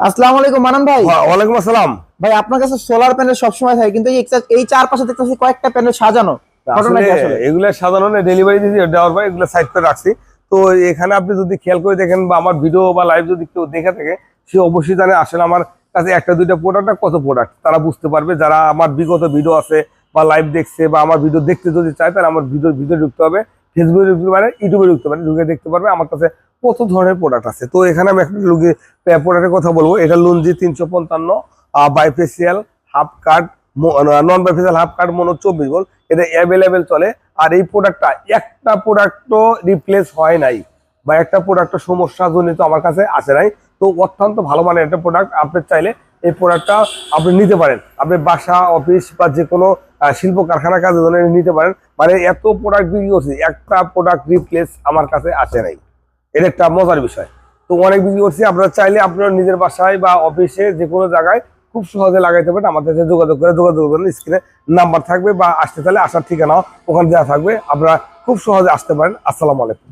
আসসালামু আলাইকুম মানান ভাই। ওয়ালাইকুম আসসালাম। ভাই আপনার কাছে সোলার প্যানেল সবসময় থাকে কিন্তু এই একটা- এই চার পাশে দেখতেছি কয়েকটা প্যানেল সাজানো? এগুলো সাধারণ ডেলিভারি দিয়েছি দেওয়ার পর এগুলো সাইড করে রাখছি। তো এখানে আপনি যদি খেয়াল করে দেখেন বা আমার ভিডিও বা লাইভ যদি কেউ দেখে থাকে সে অবশ্যই জানে আসলে আমার কাছে একটা দুইটা প্রোডাক্ট কত প্রোডাক্ট তারা বুঝতে পারবে যারা আমার বিগত ভিডিও আছে বা লাইভ দেখছে বা আমার ভিডিও দেখতে যদি চায় তাহলে আমার ভিডিও ভিডিও ঢুকতে হবে। ফেসবুকে ঢুকতে পারে ইউটিউবে ঢুকতে পারে ঢুকে দেখতে পারবে আমার কাছে কত ধরনের প্রোডাক্ট আছে। তো এখানে আমি একটা লুকি প্রোডাক্টের কথা বলব। এটা লুঞ্জি তিনশো পঞ্চান্ন bifacial half cut non bifacial half cut mono চব্বিশ বল এটা অ্যাভেলেবেল চলে। আর এই প্রোডাক্টটা একটা প্রোডাক্টও রিপ্লেস হয় নাই বা একটা প্রোডাক্টের সমস্যা জনিত আমার কাছে আসে নাই। তো অত্যন্ত ভালো মানের একটা প্রোডাক্ট আপনি চাইলে এই প্রোডাক্টটা আপনি নিতে পারেন। আপনি বাসা অফিস বা যে কোনো শিল্প কারখানা কাজের জন্য নিতে পারেন। মানে এত প্রোডাক্ট বিক্রি করছি, একটা প্রোডাক্ট রিপ্লেস আমার কাছে আসে নাই। এটা একটা মজার বিষয়। তো অনেক বিক্রি করছি, আপনারা চাইলে আপনার নিজের বাসায় বা অফিসে যে কোনো জায়গায় খুব সহজে লাগাইতে পারেন। আমাদের সাথে যোগাযোগ করে, যোগাযোগ করেন স্ক্রিনে নাম্বার থাকবে বা আসতে চাইলে আসার ঠিকানাও ওখানে দেওয়া থাকবে। আপনারা খুব সহজে আসতে পারেন। আসসালামু আলাইকুম।